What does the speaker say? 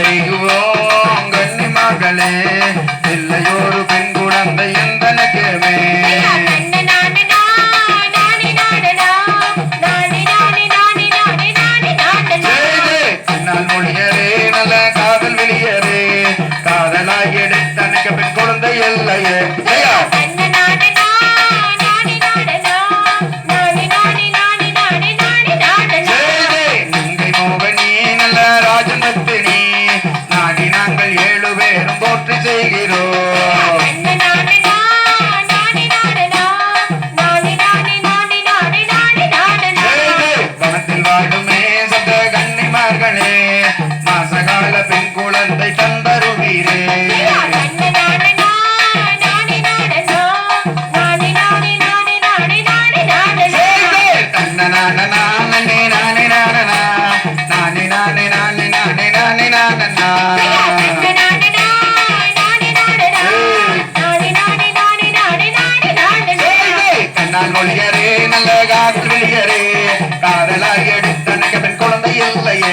செய்கிறோம் கன்னி மகளே. இல்லையோரு பெண் குழந்தை எந்தனக்குமே காதல் வெளியரே காதலாய் எடுத்தனக்கு பெண் குழந்தை இல்லையே. நானே மொழியரே நல்ல காதல் வெளியரே காதலாக எடுத்த பெண் குழந்தை இல்லையே.